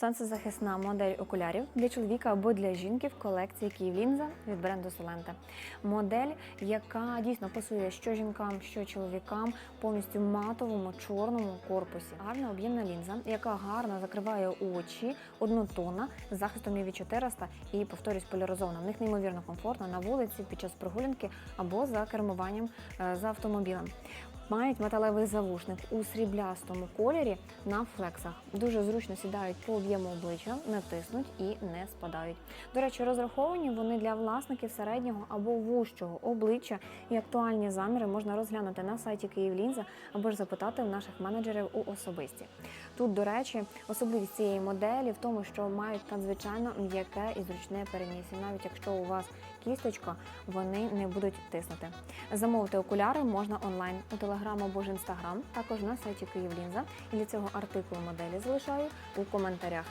Сонцезахисна модель окулярів для чоловіка або для жінки в колекції Київлінза від бренду Солента. Модель, яка дійсно пасує що жінкам, що чоловікам, повністю матовому чорному корпусі. Гарна об'ємна лінза, яка гарно закриває очі, однотонна з захистом UV 400 і повторюсь поляризована. В них неймовірно комфортно на вулиці під час прогулянки або за кермуванням е, за автомобілем. Мають металевий завушник у сріблястому кольорі на флексах. Дуже зручно сідають по об'єму обличчя, не тиснуть і не спадають. До речі, розраховані вони для власників середнього або вужчого обличчя, і актуальні заміри можна розглянути на сайті Київлінза або ж запитати в наших менеджерів у особисті. Тут, до речі, особливість цієї моделі в тому, що мають надзвичайно м'яке і зручне переніс. І навіть якщо у вас кісточка, вони не будуть тиснути. Замовити окуляри можна онлайн у Телеграм або ж Інстаграм, також на сайті Київлінза. І для цього артикул моделі залишаю у коментарях.